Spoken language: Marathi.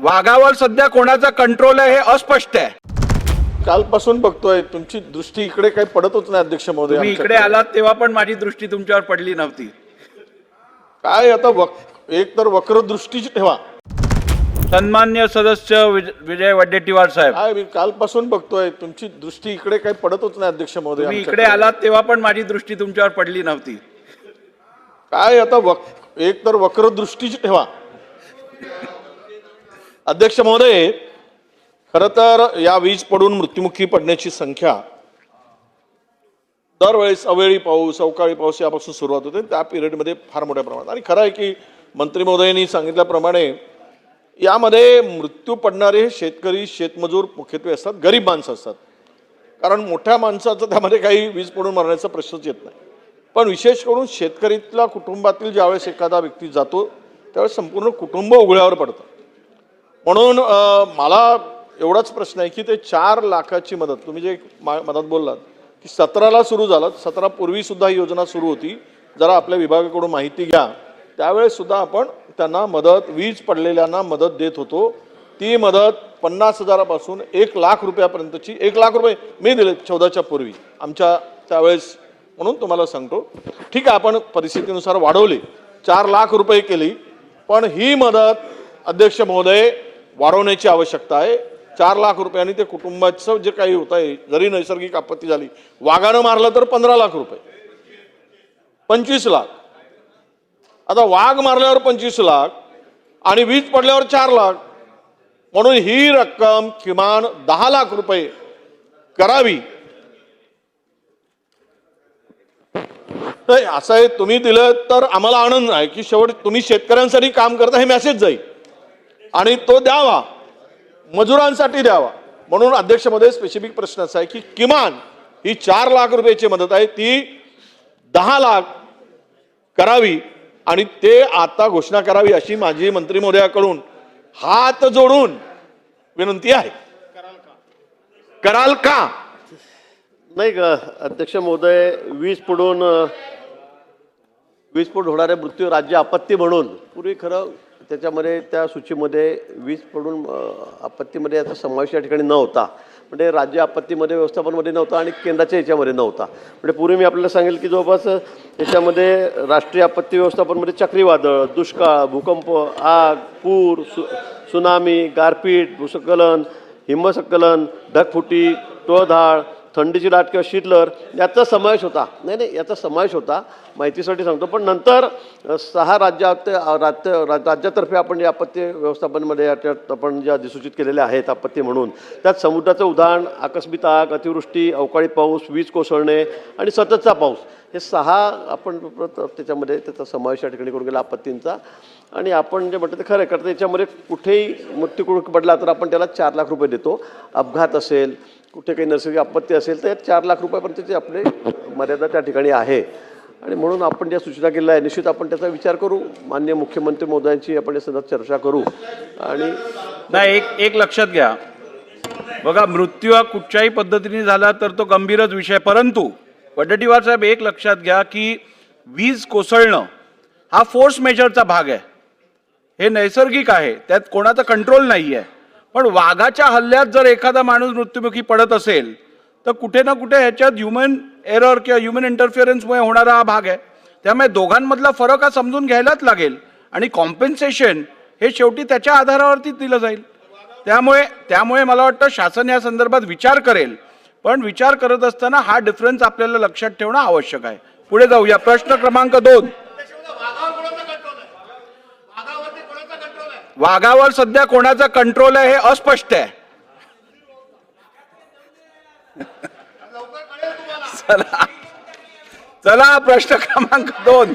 वाघावर सध्या कोणाचा कंट्रोल आहे हे अस्पष्ट आहे. कालपासून बघतोय तुमची दृष्टी इकडे काही पडतच नाही अध्यक्ष महोदय तुम्ही आमच्या- इकडे आलात तेव्हा पण माझी दृष्टी तुमच्यावर पडली नव्हती. काय आता वक- एक तर वक्रदृष्टीची ठेवा. सन्मान्य सदस्य विज- विजय वडेट्टीवार साहेब. काय मी कालपासून बघतोय तुमची दृष्टी इकडे काही पडतच नाही अध्यक्ष महोदय तुम्ही आमच्या- इकडे आलात तेव्हा पण माझी दृष्टी तुमच्यावर पडली नव्हती. काय आता वक एक तर वक्रदृष्टीची ठेवा. अध्यक्ष महोदय खरं तर या वीज पडून मृत्युमुखी पडण्याची संख्या दरवेळेस अवेळी पाऊस अवकाळी पाऊस यापासून सुरुवात होते. त्या पिरियडमध्ये फार मोठ्या प्रमाणात. आणि खरं आहे की मंत्री महोदयांनी सांगितल्याप्रमाणे यामध्ये मृत्यू पडणारे हे शेतकरी शेतमजूर मुख्यत्वे असतात गरीब माणसं असतात. कारण मोठ्या माणसाचं त्यामध्ये काही वीज पडून मरण्याचा प्रश्नच येत नाही. पण विशेष करून शेतकरीतल्या कुटुंबातील ज्यावेळेस एखादा व्यक्ती जातो त्यावेळेस संपूर्ण कुटुंब उघड्यावर पडतं. म्हणून मला एवढाच प्रश्न आहे की ते चार लाखाची मदत तुम्ही जे मा- मदत बोललात की सतराला सुरू झालं सतरापूर्वीसुद्धा ही योजना सुरू होती. जरा आपल्या विभागाकडून माहिती घ्या. त्यावेळेससुद्धा आपण त्यांना मदत वीज पडलेल्यांना मदत देत होतो. ती मदत पन्नास हजारापासून एक लाख रुपयापर्यंतची एक लाख रुपये मी दिले चौदाच्या पूर्वी आमच्या त्यावेळेस म्हणून तुम्हाला सांगतो. ठीक आहे आपण परिस्थितीनुसार वाढवली चार लाख रुपये केली पण ही मदत अध्यक्ष महोदय वाढवण्याची आवश्यकता आहे. चार लाख रुपयांनी ते कुटुंबाचं जे काही होत आहे जरी नैसर्गिक आपत्ती झाली वाघानं मारलं तर पंधरा लाख रुपये. पंचवीस लाख. आता वाघ मारल्यावर पंचवीस लाख आणि वीज पडल्यावर चार लाख. म्हणून ही रक्कम किमान दहा लाख रुपये करावी. नाही असं आहे तुम्ही दिलं तर आम्हाला आनंद आहे की शेवट तुम्ही शेतकऱ्यांसाठी काम करता हे मेसेज जाईल. आणि तो द्यावा. मजुरांसाठी द्यावा. म्हणून अध्यक्षमध्ये स्पेसिफिक प्रश्न असा आहे की किमान ही चार लाख रुपयाची मदत आहे ती दहा लाख करावी आणि ते आता घोषणा करावी अशी माझी मंत्री महोदयाकडून हात जोडून विनंती आहे. कराल का? नाही ग अध्यक्ष महोदय वीज पडून वीज पडून होणारे मृत्यू राज्य आपत्ती म्हणून. पूर्वी खरं त्याच्यामध्ये त्या सूचीमध्ये वीज पडून आपत्तीमध्ये याचा समावेश या ठिकाणी नव्हता. म्हणजे राज्य आपत्तीमध्ये व्यवस्थापनमध्ये नव्हता आणि केंद्राच्या याच्यामध्ये नव्हता. म्हणजे पूर्वी मी आपल्याला सांगेल की जवळपास याच्यामध्ये राष्ट्रीय आपत्ती व्यवस्थापनमध्ये चक्रीवादळ दुष्काळ भूकंप आग पूर सु सुनामी गारपीट भूस्खलन हिमस्खलन ढगफुटी टोळधाळ थंडीची लाट किंवा शीतलहर याचा समावेश होता. नाही नाही याचा समावेश होता. माहितीसाठी सांगतो. पण नंतर सहा राज्यात राज्य राज्यातर्फे आपण या आपत्ती व्यवस्थापनमध्ये याच्यात आपण ज्या अधिसूचित केलेल्या आहेत आपत्ती म्हणून त्यात समुद्राचं उदाहरण आकस्मिक आग अतिवृष्टी अवकाळी पाऊस वीज कोसळणे आणि सततचा पाऊस हे सहा आपण त्याच्यामध्ये त्याचा समावेश या ठिकाणी करून गेला आपत्तींचा. आणि आपण जे म्हणतो ते खरं आहे कारण त्याच्यामध्ये कुठेही मृत्यू पडला तर आपण त्याला चार लाख रुपये देतो. अपघात असेल कुठे काही नैसर्गिक आपत्ती असेल तर चार लाख रुपयापर्यंतची आपली मर्यादा त्या ठिकाणी आहे. आणि म्हणून आपण ज्या सूचना केल्या आहे निश्चित आपण त्याचा विचार करू. मान्य मुख्यमंत्री मोदयांची आपण या संदर्भात चर्चा करू. आणि नाही एक एक लक्षात घ्या. बघा मृत्यू हा कुठच्याही पद्धतीने झाला तर तो गंभीरच विषय. परंतु वडट्टीवार साहेब एक लक्षात घ्या की वीज कोसळणं हा फोर्स मेजरचा भाग आहे. हे नैसर्गिक आहे. त्यात कोणाचा कंट्रोल नाही आहे पण वाघाच्या हल्ल्यात जर एखादा माणूस मृत्युमुखी पडत असेल तर कुठे ना कुठे ह्याच्यात ह्युमन एरर किंवा ह्युमन इंटरफिअरन्समुळे होणारा हा भाग आहे. त्यामुळे दोघांमधला फरक हा समजून घ्यायलाच लागेल आणि कॉम्पेन्सेशन हे शेवटी त्याच्या आधारावरती दिलं जाईल. त्यामुळे त्यामुळे मला वाटतं शासन या संदर्भात विचार करेल. पण विचार करत असताना हा डिफरन्स आपल्याला लक्षात ठेवणं आवश्यक आहे. पुढे जाऊया. प्रश्न क्रमांक दोन. वाघावर सध्या कोणाचा कंट्रोल आहे हे अस्पष्ट आहे. चला. चला प्रश्न क्रमांक दोन.